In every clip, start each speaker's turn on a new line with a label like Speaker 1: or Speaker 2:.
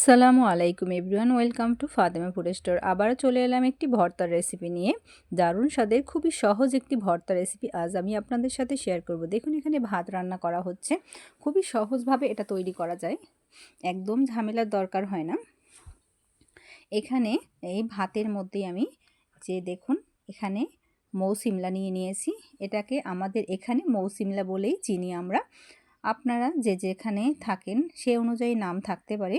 Speaker 1: আসসালামু আলাইকুম everyone, welcome to Fatema food store. আবারও চলে এলাম একটি ভর্তার রেসিপি নিয়ে। দারুণ স্বাদের, খুবই সহজ একটি ভর্তা রেসিপি আজ আমি আপনাদের সাথে শেয়ার করব। দেখুন, এখানে ভাত রান্না করা হচ্ছে। খুবই সহজভাবে এটা তৈরি করা যায়। একদম ঝামেলার দরকার হয় না। এখানে এই ভাতের মধ্যেই আমি যে দেখুন, এখানে মৌসিমলা নিয়ে নিয়েছি। এটাকে আমাদের এখানে মৌসিমলা বলেই চিনি আমরা। আপনারা যে যেখানে থাকেন সে অনুযায়ী নাম থাকতে পারে।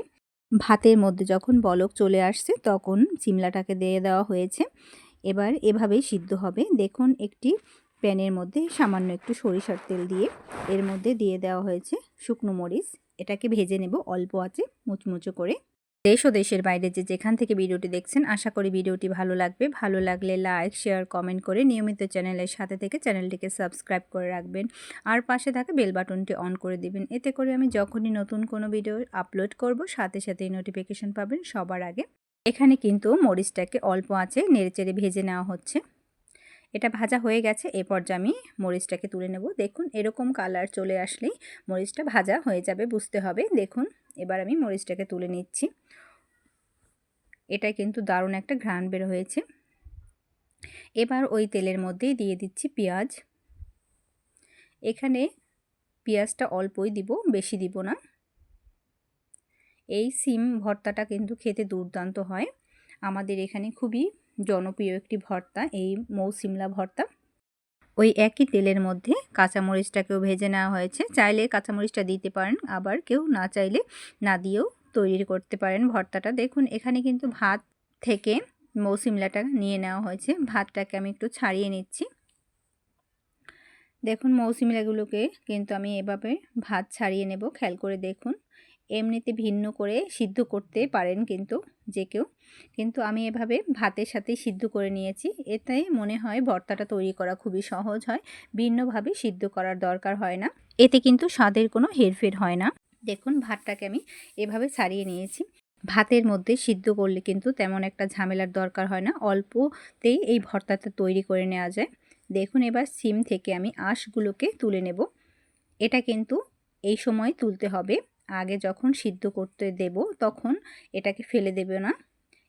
Speaker 1: ভাতের মধ্যে যখন বলক চলে আসছে তখন চিমলাটাকে দিয়ে দেওয়া হয়েছে। এবার এভাবেই সিদ্ধ হবে। দেখুন, একটি প্যানের মধ্যে সামান্য একটু সরিষার তেল দিয়ে এর মধ্যে দিয়ে দেওয়া হয়েছে শুকনো মরিচ। এটাকে ভেজে নেব অল্প আছে মুচমুচো করে। দেশ ও দেশের বাইরে যে যেখান থেকে ভিডিওটি দেখছেন, আশা করি ভিডিওটি ভালো লাগবে। ভালো লাগলে লাইক, শেয়ার, কমেন্ট করে নিয়মিত চ্যানেলের সাথে থেকে চ্যানেলটিকে সাবস্ক্রাইব করে রাখবেন। আর পাশে থাকা বেল বাটনটি অন করে দিবেন। এতে করে আমি যখনই নতুন কোনো ভিডিও আপলোড করব, সাথে সাথেই নোটিফিকেশন পাবেন সবার আগে। এখানে কিন্তু মরিচটাকে অল্প আছে নেড়েচেড়ে ভেজে নেওয়া হচ্ছে। এটা ভাজা হয়ে গেছে, এ পর্যায়ে আমি মরিচটাকে তুলে নেব। দেখুন, এরকম কালার চলে আসলেই মরিচটা ভাজা হয়ে যাবে, বুঝতে হবে। দেখুন, এবার আমি মরিচটাকে তুলে নিচ্ছি। এটা কিন্তু দারুণ একটা ঘ্রাণ বের হয়েছে। এবার ওই তেলের মধ্যেই দিয়ে দিচ্ছি পেঁয়াজ। এখানে পেঁয়াজটা অল্পই দিব, বেশি দিব না। এই সিম ভর্তাটা কিন্তু খেতে দুর্দান্ত হয়। আমাদের এখানে খুবই জনপ্রিয় একটি ভর্তা, এই মৌসিমলা ভর্তা। ওই একই তেলের মধ্যে কাঁচামরিচটাকেও ভেজে নেওয়া হয়েছে। চাইলে কাঁচামরিচটা দিতে পারেন, আবার কেউ না চাইলে না দিয়েও তৈরি করতে পারেন ভর্তাটা। দেখুন, এখানে কিন্তু ভাত থেকে মৌসিমলাটা নিয়ে নেওয়া হয়েছে। ভাতটাকে আমি একটু ছাড়িয়ে নিচ্ছি। দেখুন, মৌসিমলাগুলোকে কিন্তু আমি এভাবে ভাত ছাড়িয়ে নেব, খেয়াল করে দেখুন। এমনিতে ভিন্ন করে সিদ্ধ করতে পারেন কিন্তু যে কেউ। কিন্তু আমি এভাবে ভাতের সাথে সিদ্ধ করে নিয়েছি। এতে মনে হয় ভর্তাটা তৈরি করা খুবই সহজ হয়, ভিন্নভাবে সিদ্ধ করার দরকার হয় না। এতে কিন্তু স্বাদের কোনো হেরফের হয় না। দেখুন ভাতটাকে আমি এভাবে ছাড়িয়ে নিয়েছি। ভাতের মধ্যে সিদ্ধ করলে কিন্তু তেমন একটা ঝামেলার দরকার হয় না। অল্পতেই এই ভর্তাটা তৈরি করে নেওয়া যায়। দেখুন এবার সিম থেকে আমি আঁশগুলোকে তুলে নেব। এটা কিন্তু এই সময় তুলতে হবে। আগে যখন সিদ্ধ করতে দেব তখন এটাকে ফেলে দেবে না।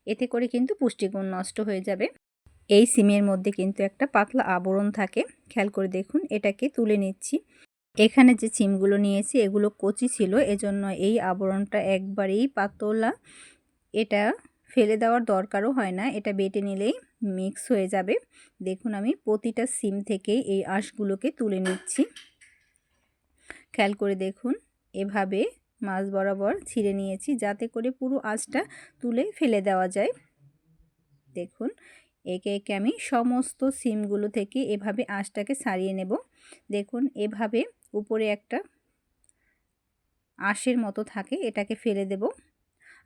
Speaker 1: এতে করে কিন্তু পুষ্টিগুণ নষ্ট হয়ে যাবে। এই সিমের মধ্যে কিন্তু একটা পাতলা আবরণ থাকে। খেয়াল করে দেখুন এটাকে তুলে নিচ্ছি। এখানে যে সিমগুলো নিয়েছি, এগুলো কচি ছিল, এজন্য এই আবরণটা একবারেই পাতলা। এটা ফেলে দেওয়ার দরকারও হয় না, এটা বেটে নিলেই মিক্স হয়ে যাবে। দেখুন আমি প্রতিটা সিম থেকেই এই আঁশগুলোকে তুলে নিচ্ছি। খেয়াল করে দেখুন, এভাবে মাছ বরাবর ছিঁড়ে নিয়েছি, যাতে করে পুরো আঁশটা তুলে ফেলে দেওয়া যায়। দেখুন, একে একে আমি সমস্ত সিমগুলো থেকে এভাবে আঁশটাকে সারিয়ে নেব। দেখুন, এভাবে উপরে একটা আঁশের মতো থাকে, এটাকে ফেলে দেব।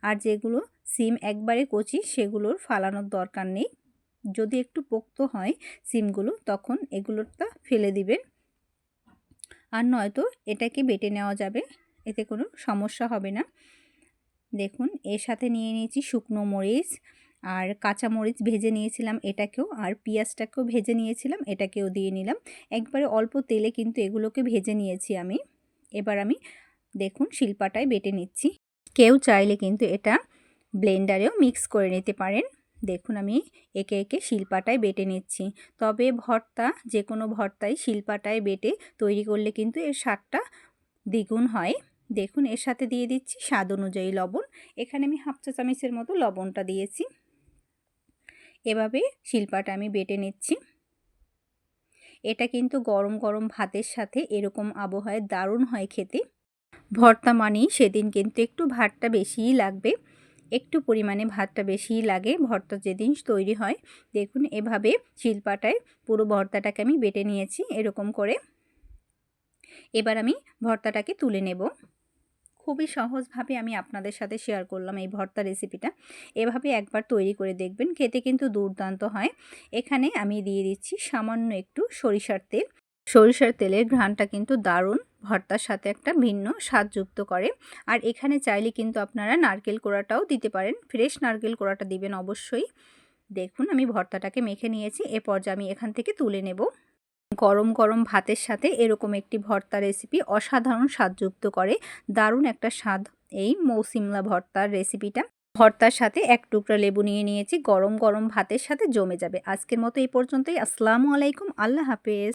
Speaker 1: আর যেগুলো সিম একবারে কচি, সেগুলোর ফালানোর দরকার নেই। যদি একটু পোক্ত হয় সিমগুলো, তখন এগুলোটা ফেলে দিবেন। আর নয়তো এটাকে বেটে নেওয়া যাবে, এতে কোনো সমস্যা হবে না। দেখুন, এর সাথে নিয়ে নিয়েছি শুকনো মরিচ আর কাঁচা মরিচ ভেজে নিয়েছিলাম এটাকেও, আর পেঁয়াজটাকেও ভেজে নিয়েছিলাম, এটাকেও দিয়ে নিলাম। একবারে অল্প তেলে কিন্তু এগুলোকে ভেজে নিয়েছি আমি। এবার আমি দেখুন শিল্পাটায় বেটে নিচ্ছি। কেউ চাইলে কিন্তু এটা ব্লেন্ডারেও মিক্স করে নিতে পারেন। দেখুন আমি একে একে শিল্পাটায় বেটে নিচ্ছি। তবে ভর্তা যে কোনো ভর্তাই শিল্পাটায় বেটে তৈরি করলে কিন্তু এর স্বাদটা দ্বিগুণ হয়। দেখুন এর সাথে দিয়ে দিচ্ছি স্বাদ অনুযায়ী লবণ। এখানে আমি হাফ চা চামিচের মতো লবণটা দিয়েছি। এভাবে শিল্পাটা আমি বেটে নিচ্ছি। এটা কিন্তু গরম গরম ভাতের সাথে এরকম আবহাওয়ায় দারুণ হয় খেতে। ভর্তা মানেই সেদিন কিন্তু একটু ভাতটা বেশিই লাগবে। একটু পরিমাণে ভাতটা বেশিই লাগে, ভর্তা যেদিন তৈরি হয়। দেখুন, এভাবে শিল্পাটায় পুরো ভর্তাটাকে আমি বেটে নিয়েছি এরকম করে। এবার আমি ভর্তাটাকে তুলে নেব। খুবই সহজভাবে আমি আপনাদের সাথে শেয়ার করলাম এই ভর্তা রেসিপিটা এভাবে একবার তৈরি করে দেখবেন, খেতে কিন্তু দুর্দান্ত হয়। এখানে আমি দিয়ে দিচ্ছি সামান্য একটু সরিষার তেল। সরিষার তেলের ঘ্রাণটা কিন্তু দারুণ, ভর্তার সাথে একটা ভিন্ন স্বাদ যুক্ত করে। আর এখানে চাইলে কিন্তু আপনারা নারকেল কোড়াটাও দিতে পারেন, ফ্রেশ নারকেল কোড়াটা দিবেন অবশ্যই। দেখুন আমি ভর্তাটাকে মেখে নিয়েছি, এ পর্যায়ে আমি এখান থেকে তুলে নেব। গরম গরম ভাতের সাথে এরকম একটি ভর্তা রেসিপি অসাধারণ স্বাদযুক্ত করে। দারুণ একটা স্বাদ এই মৌসিমলা ভর্তার রেসিপিটা ভর্তার সাথে এক টুকরা লেবু নিয়ে নিয়েছি, গরম গরম ভাতের সাথে জমে যাবে। আজকের মতো এই পর্যন্তই। আসসালামু আলাইকুম, আল্লাহ হাফেজ।